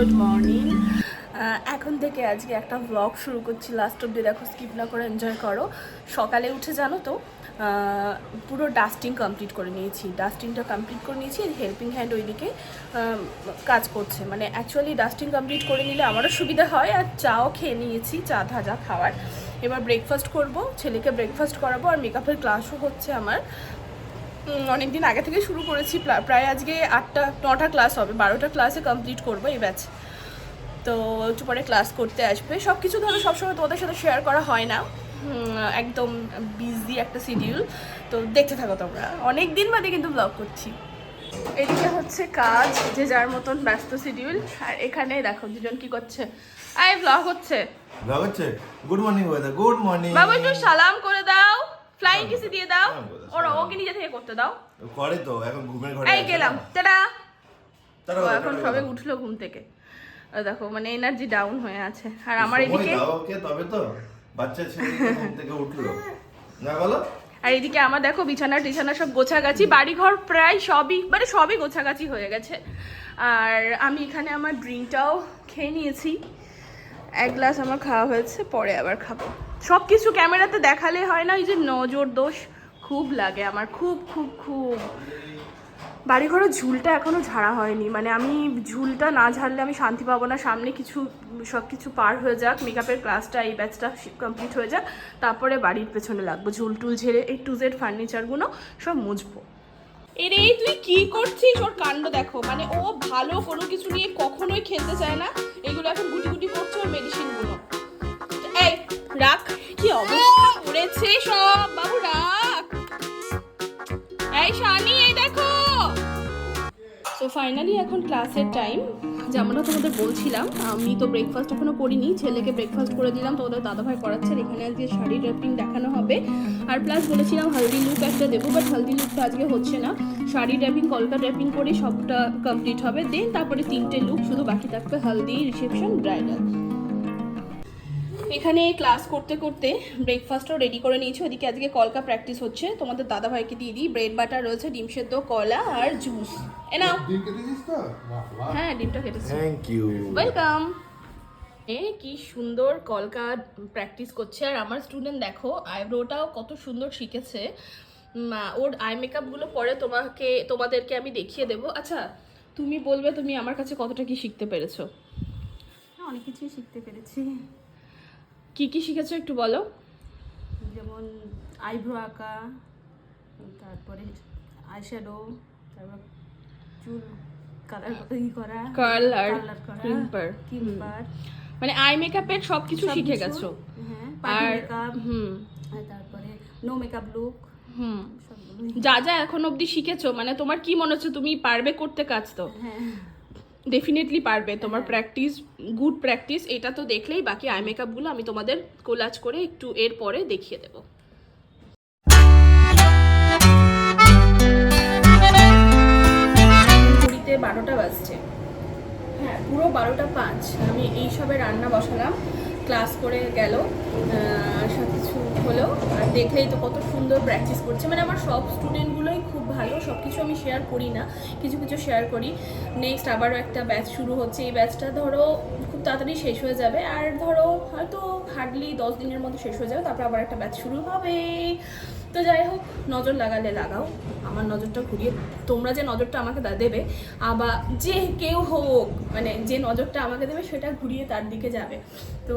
Good morning এখন থেকে আজকে একটা ব্লগ শুরু করছি। লাস্ট অব্দি দেখো স্কিপ না করে এনজয় করো। সকালে উঠে জানো তো পুরো ডাস্টিং কমপ্লিট করে নিয়েছি। ডাস্টিংটা কমপ্লিট করে নিয়েছি হেল্পিং হ্যান্ড ওইদিকে কাজ করছে। মানে অ্যাকচুয়ালি ডাস্টিং কমপ্লিট করে নিলে আমারও সুবিধা হয় আর চাও খেয়ে নিয়েছি, চা ধাজা খাওয়ার। এবার ব্রেকফাস্ট করব, ছেলেকে ব্রেকফাস্ট করাবো আর মেকআপের ক্লাসও হচ্ছে আমার। অনেক দিন আগে থেকে শুরু করেছি। প্রায় আজকে আটটা নটা ক্লাস হবে বারোটা ক্লাসে কমপ্লিট করব এই ব্যাচ তো একটু পরে ক্লাস করতে আসবে। সব কিছু ধরো সবসময় তোমাদের সাথে শেয়ার করা হয় না। একদম বিজি একটা শিডিউল তো দেখতে থাকো তোমরা। অনেক দিন বাদে কিন্তু ব্লগ করছি। এদিকে হচ্ছে কাজ যে যার মতন ব্যস্ত শিডিউল আর এখানে দেখো দুজন কি করছে। আই ব্লগ হচ্ছে। ব্লগ হচ্ছে? গুড মর্নিং গুড মর্নিং বাবু একটু সালাম করে দাও। ফ্লাইং কিসি দিয়ে দাও? ওরা ওকে নিজে থেকে করতে দাও। করে তো এখন ঘুমের ঘরে এই গেলাম টাটা। ও এখন সবে উঠল ঘুম থেকে। দেখো মানে এনার্জি ডাউন হয়ে আছে। আর আমার এদিকে ওকে তবে তো বাচ্চা ছেলে ঘুম থেকে উঠল। না বলো? আর এদিকে আমার দেখো বিছানা টিছানা সব গোছাগাছি বাড়িঘর প্রায় সবই মানে সবই গোছাগাছি হয়ে গেছে। আর আমি এখানে আমার ড্রিঙ্কটাও খেয়ে নিয়েছি। এক গ্লাস আমার খাওয়া হয়েছে পরে আবার খাব। সব কিছু ক্যামেরাতে দেখালে হয় না ওই যে নজর দোষ খুব লাগে আমার, খুব খুব খুব। বাড়িঘরের ঝুলটা এখনও ঝাড়া হয়নি মানে আমি ঝুলটা না ঝাড়লে আমি শান্তি পাবো না, সামনে কিছু সব কিছু পার হয়ে যাক মেকআপের ক্লাসটা এই ব্যাচটা কমপ্লিট হয়ে যাক, তারপরে বাড়ির পেছনে লাগবো, ঝুল টুল ঝেড়ে, এই টু জেড ফার্নিচারগুলো সব মুছবো। এরে, তুই কি করছিস? ওর কাণ্ড দেখো মানে ও ভালো কোনো কিছু নিয়ে কখনোই খেলতে চায় না, এগুলো এখন গুটি গুটি করছে ওর মেডিসিনগুলো রাখ, কি অবস্থা করেছে সব বাবু রাখ এই শানি, এই দেখো। তো ফাইনালি এখন ক্লাসের টাইম যেমনটা তোমাদের বলছিলাম, আমি তো ব্রেকফাস্ট এখনও করিনি, ছেলেকে ব্রেকফাস্ট করে দিলাম তোমাদের দাদাভাই করাচ্ছে আর এখানে আজকে শাড়ি ড্রাপিং দেখানো হবে। আর প্লাস বলেছিলাম হালদি লুক একটা দেবো বাট হালদি লুকটা আজকে হচ্ছে না। শাড়ি ড্রাপিং কলকা ড্রাপিং করে সবটা কমপ্লিট হবে। দেন তারপরে তিনটে লুক শুধু বাকি থাকবে হালদি রিসেপশন ব্রাইডাল এখানে ক্লাস করতে করতে ব্রেকফাস্টও রেডি করে নিয়েছি। ওদিকে আজকে কলকা প্র্যাকটিস হচ্ছে। তোমাদের দাদা ভাইকে দিয়ে দিই। ব্রেড বাটার রয়েছে ডিম সেদ্ধ কলা আর জুস এ নাও। হ্যাঁ ডিমটা কেটেছি। থ্যাংক ইউ ওয়েলকাম এ কি সুন্দর কলকা প্র্যাকটিস করছে। আর আমার স্টুডেন্ট দেখো আইব্রোটাও কত সুন্দর শিখেছে। ওর আই মেকআপগুলো পরে তোমাকে তোমাদেরকে আমি দেখিয়ে দেবো। আচ্ছা তুমি বলবে তুমি আমার কাছে কতটা কি শিখতে পেরেছ? অনেক কিছুই শিখতে পেরেছি। কি কি শিখেছো একটু বলো? যেমন আইব্রো আঁকা তারপরে আইশ্যাডো তারপর চুল কালার করা কার্ল আর ক্রিম্পার মানে আই মেকআপের সব কিছু শিখে গেছো? হ্যাঁ আর হুম। তারপরে নো মেকআপ লুক হুম। যা যা এখন অবধি শিখেছো মানে তোমার কি মনে হচ্ছে তুমি পারবে করতে কাজ তো? হ্যাঁ। ডেফিনেটলি পারবে। তোমার প্র্যাকটিস গুড প্র্যাকটিস এটা তো দেখলেই বাকি আই মেকআপগুলো আমি তোমাদের কোলাজ করে একটু এর পরে দেখিয়ে দেবো। বারোটা বাজছে। হ্যাঁ পুরো বারোটা পাঁচ। আমি এইসবে রান্না বসালাম। ক্লাস করে গেল সব কিছু হলো। আর দেখলেই তো কত সুন্দর প্র্যাকটিস করছে। মানে আমার সব স্টুডেন্টগুলোই খুব ভালো সব কিছু আমি শেয়ার করি না, কিছু কিছু শেয়ার করি। নেক্সট আবারও একটা ব্যাচ শুরু হচ্ছে। এই ব্যাচটা ধরো খুব তাড়াতাড়ি শেষ হয়ে যাবে। আর ধরো, হয়তো হার্ডলি দশ দিনের মতো শেষ হয়ে যাবে, তারপর আবার একটা ব্যাচ শুরু হবে। তো যাই হোক, নজর লাগালে লাগাও। আমার নজরটা ঘুরিয়ে, তোমরা যে নজরটা আমাকে দেবে, আবার যে কেউ হোক মানে যে নজরটা আমাকে দেবে, সেটা ঘুরিয়ে তার দিকে যাবে। তো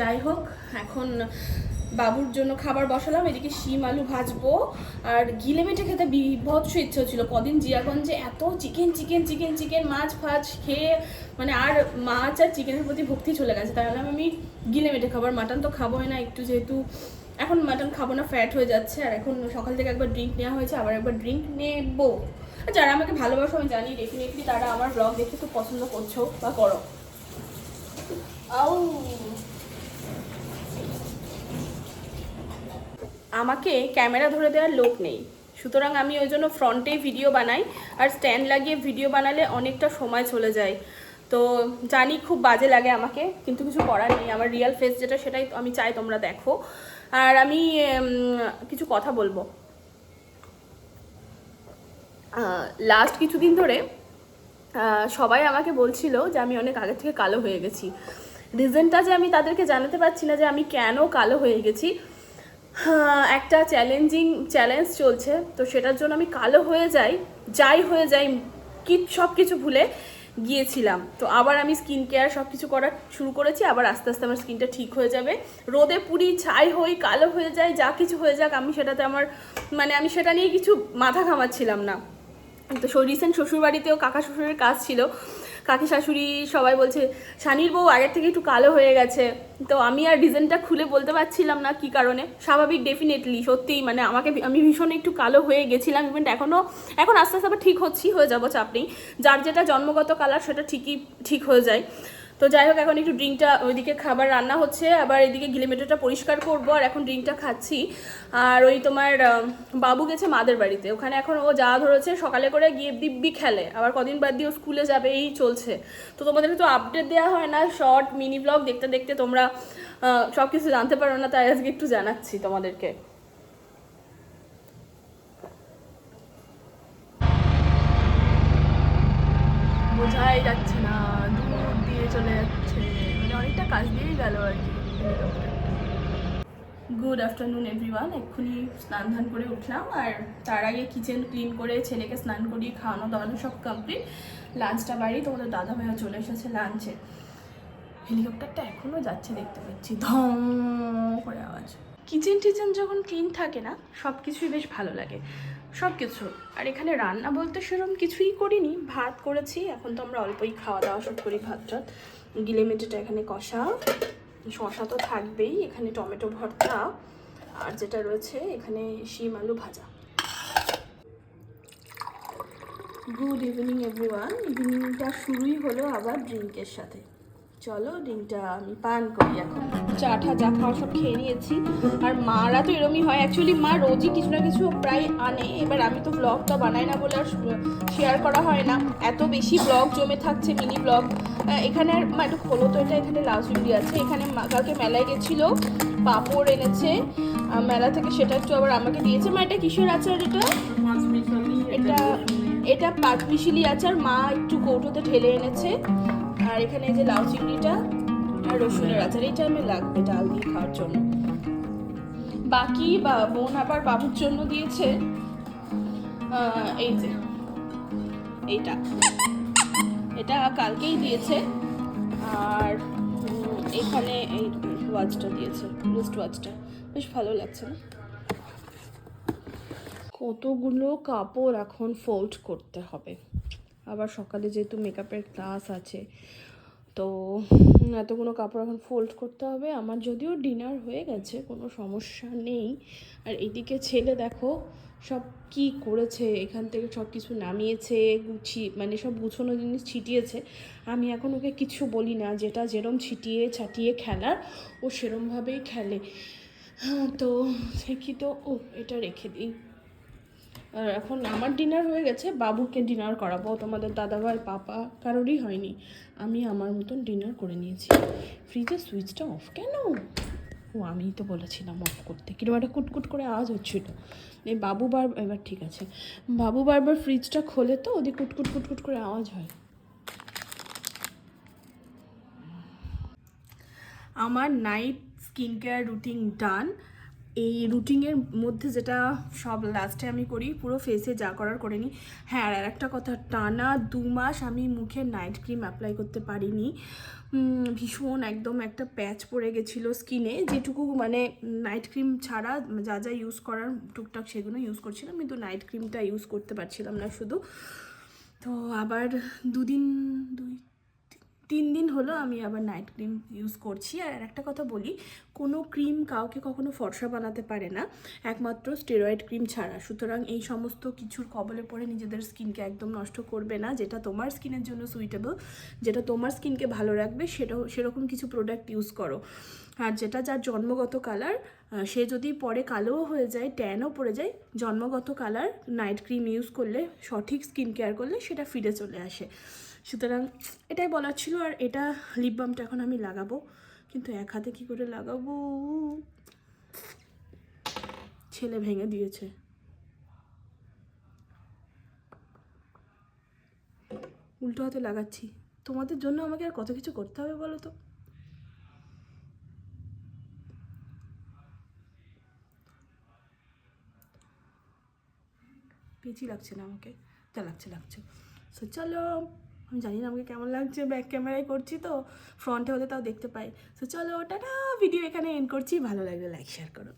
যাই হোক, এখন বাবুর জন্য খাবার বসালাম এদিকে শিম আলু ভাজবো, আর গিলে মেটে খেতে বিভৎস ইচ্ছে হচ্ছিল। কদিন জিয়াগঞ্জে এত চিকেন চিকেন চিকেন চিকেন মাছ ফাছ খেয়ে মানে আর মাছ আর চিকেনের প্রতি ভক্তি চলে গেছে। তাহলে আমি গিলে মেটে খাবার মাটন তো খাবোই না, একটু যেহেতু এখন মাটন খাব না ফ্যাট হয়ে যাচ্ছে, আর এখন সকাল থেকে একবার ড্রিঙ্ক নেওয়া হয়েছে, আবার একবার ড্রিঙ্ক নেব। যারা আমাকে ভালোবাসো, আমি জানি ডেফিনেটলি তারা আমার ব্লগ দেখতে খুব পছন্দ করছ বা করো। আউ। আমাকে ক্যামেরা ধরে দেওয়ার লোক নেই। সুতরাং আমি ওই জন্য ফ্রন্টেই ভিডিও বানাই আর স্ট্যান্ড লাগিয়ে ভিডিও বানালে অনেকটা সময় চলে যায়। তো জানি খুব বাজে লাগে আমাকে, কিন্তু কিছু করার নেই। আমার রিয়েল ফেস যেটা, সেটাই আমি চাই তোমরা দেখো। আর আমি কিছু কথা বলব। লাস্ট কিছুদিন ধরে সবাই আমাকে বলছিল যে আমি অনেক আগে থেকে কালো হয়ে গেছি। রিজনটা যে আমি তাদেরকে জানাতে পারছি না যে আমি কেন কালো হয়ে গেছি একটা চ্যালেঞ্জিং চ্যালেঞ্জ চলছে। তো সেটার জন্য আমি কালো হয়ে যাই যাই হয়ে যাই, কি সব কিছু ভুলে গিয়েছিলাম। তো আবার আমি স্কিন কেয়ার সব কিছু করা শুরু করেছি, আবার আস্তে আস্তে আমার স্কিনটা ঠিক হয়ে যাবে। রোদে পুরি ছাই হই, কালো হয়ে যায় যা কিছু হয়ে যাক, আমি সেটাতে আমার মানে আমি সেটা নিয়ে কিছু মাথা ঘামাচ্ছিলাম না। তো রিসেন্ট শ্বশুরবাড়িতেও কাকা শ্বশুরের কাজ ছিল। কাকি শাশুড়ি সবাই বলছে সানির বউ আগের থেকে একটু কালো হয়ে গেছে। তো আমি আর রিজনটা খুলে বলতে পারছিলাম না কি কারণে। স্বাভাবিক ডেফিনেটলি সত্যিই মানে আমাকে আমি ভীষণ একটু কালো হয়ে গেছিলাম। ইভেন এখনও এখন আস্তে আস্তে আবার ঠিক হচ্ছি, হয়ে যাব চাপ নেই যার যেটা জন্মগত কালার সেটা ঠিকই ঠিক হয়ে যায়। তো যাই হোক, এখন একটু ড্রিঙ্কটা ওইদিকে খাবার রান্না হচ্ছে। আবার এদিকে গিলেমেটোটা পরিষ্কার করব আর এখন ড্রিঙ্কটা খাচ্ছি। আর ওই তোমার বাবু গেছে মাদের বাড়িতে। ওখানে এখন ও যা ধরেছে, সকালে করে গিয়ে দিব্যি খেলে। আবার কদিন বাদ দিয়ে ও স্কুলে যাবে, এই চলছে। তো তোমাদের তো আপডেট দেওয়া হয় না শর্ট মিনি ব্লগ দেখতে দেখতে তোমরা সব কিছু জানতে পারো না, তাই আজকে একটু জানাচ্ছি তোমাদেরকে। গুড আফটারনুন এভরিওয়ান এক্ষুনি স্নান ধান করে উঠলাম আর তার আগে কিচেন ক্লিন করে ছেলেকে স্নান করিয়ে খাওয়ানো, দাওয়ানো সব কমপ্লিট লাঞ্চটা বাড়ি, তোমাদের দাদা ভাইয়া চলে এসেছে লাঞ্চে হেলিকপ্টারটা এখনও যাচ্ছে দেখতে পাচ্ছি। ধম করে আওয়াজ। কিচেন টিচেন যখন ক্লিন থাকে না সব কিছুই বেশ ভালো লাগে। সব কিছু আর এখানে রান্না বলতে সেরকম কিছুই করিনি। ভাত করেছি, এখন তো আমরা অল্পই খাওয়া দাওয়া সব করি ভাত টাত গিলে মেটেটা এখানে কষা। শশা তো থাকবেই, এখানে টমেটো ভর্তা, আর যেটা রয়েছে এখানে শিম আলু ভাজা। গুড ইভিনিং এভরিওয়ান ইভিনিংটা শুরুই হলো আবার ড্রিঙ্কের সাথে। চলো ড্রিঙ্কটা আমি পান করি এখন। চা ঠা যা খাওয়া সব খেয়ে নিয়েছি। আর মারা তো এরমই হয়। অ্যাকচুয়ালি মা রোজই কিছু না কিছু প্রায় আনে। এবার আমি তো ব্লগটা বানাই না বলে আর শেয়ার করা হয় না। এত বেশি ব্লগ জমে থাকছে মিনি ব্লগ এখানে আর মা একটু খোলো তো এটা এখানে লাউ চিংড়ি আছে। এখানে মা- কালকে মেলায় গেছিল পাঁপড় এনেছে। মেলা থেকে সেটা একটু আবার আমাকে দিয়েছে। মা এটা কিসের আচার এটা এটা এটা পাঁচমিশিলি আচার। মা একটু কৌটোতে ঢেলে এনেছে। আর এখানে এই যে লাউ চিংড়িটা আর রসুনের আচার এইটা আমি লাগবে ডাল দিয়ে খাওয়ার জন্য। বাকি বা বোন আবার বাবুর জন্য দিয়েছে এই যে, এইটা। এটা কালকেই দিয়েছে, আর এখানে এই ওয়াচটা দিয়েছে রিস্ট ওয়াচটা বেশ ভালো লাগছে না? কতগুলো কাপড় এখন ফোল্ড করতে হবে। আবার সকালে যেহেতু মেকআপের ক্লাস আছে, তো এতগুলো কাপড় এখন ফোল্ড করতে হবে। আমার যদিও ডিনার হয়ে গেছে, কোনো সমস্যা নেই। আর এদিকে ছেলে দেখো, সব কি করেছে, এখান থেকে সব কিছু নামিয়েছে, গুছি মানে সব গুছোনো জিনিস ছিটিয়েছে। আমি এখন ওকে কিছু বলি না, যেটা যেরম ছিটিয়ে ছাটিয়ে খেলার, ও সেরমভাবেই খেলে। তো দেখি তো, ও এটা রেখে দিই। আর এখন আমার ডিনার হয়ে গেছে, বাবুকে ডিনার করাবো। তোমাদের দাদাভাই, পাপা কারোরই হয়নি। আমি আমার মতন ডিনার করে নিয়েছি। ফ্রিজের সুইচটা অফ কেন? ও, আমিই তো বলেছিলাম অফ করতে। কীরকম একটা কুটকুট করে আওয়াজ হচ্ছিল। এই বাবু বার, এবার ঠিক আছে। বাবু বারবার ফ্রিজটা খোলে তো, ওদিকে কুটকুট কুটকুট করে আওয়াজ হয়। আমার night skin care routine done এই রুটিনের মধ্যে যেটা সব লাস্টে আমি করি, পুরো ফেসে যা করার করে নিই। হ্যাঁ আর একটা কথা, টানা দু মাস আমি মুখে নাইট ক্রিম অ্যাপ্লাই করতে পারিনি। ভীষণ একদম একটা প্যাচ পড়ে গেছিল স্কিনে যেটুকু মানে নাইট ক্রিম ছাড়া যা যা ইউজ করার টুকটাক সেগুলো ইউজ করছিলাম, কিন্তু নাইট ক্রিমটা ইউজ করতে পারছিলাম না শুধু। তো আবার দুদিন, দুই তিন দিন হলো আমি আবার নাইট ক্রিম ইউজ করছি। আর একটা কথা বলি, কোনো ক্রিম কাউকে কখনো ফর্সা বানাতে পারে না। একমাত্র স্টেরয়েড ক্রিম ছাড়া। সুতরাং এই সমস্ত কিছুর কবলে পড়ে নিজেদের স্কিনকে একদম নষ্ট করবে না। যেটা তোমার স্কিনের জন্য সুইটেবল যেটা তোমার স্কিনকে ভালো রাখবে সেটা সেরকম কিছু প্রোডাক্ট ইউজ করো। আর যেটা যার জন্মগত কালার সে যদি পরে কালোও হয়ে যায় ট্যানও পড়ে যায়, জন্মগত কালার নাইট ক্রিম ইউজ করলে, সঠিক স্কিন কেয়ার করলে সেটা ফিরে চলে আসে। সুতরাং এটাই বলার ছিল আর এটা লিপ বামটা এখন আমি লাগাবো। কিন্তু এক হাতে কী করে লাগাবো? ছেলে ভেঙে দিয়েছে। উল্টো হাতে লাগাচ্ছি। তোমাদের জন্য আমাকে আর কত কিছু করতে হবে বলো তো? পেঁচি লাগছে না আমাকে, যা লাগছে লাগছে। সো চলো, আমি জানি না আমাকে কেমন লাগছে ব্যাক ক্যামেরায় করছি তো ফ্রন্টে হলে তাও দেখতে পাই। সো চলো, টাটা ভিডিও এখানে এন্ড করছি। ভালো লাগলে লাইক শেয়ার করো।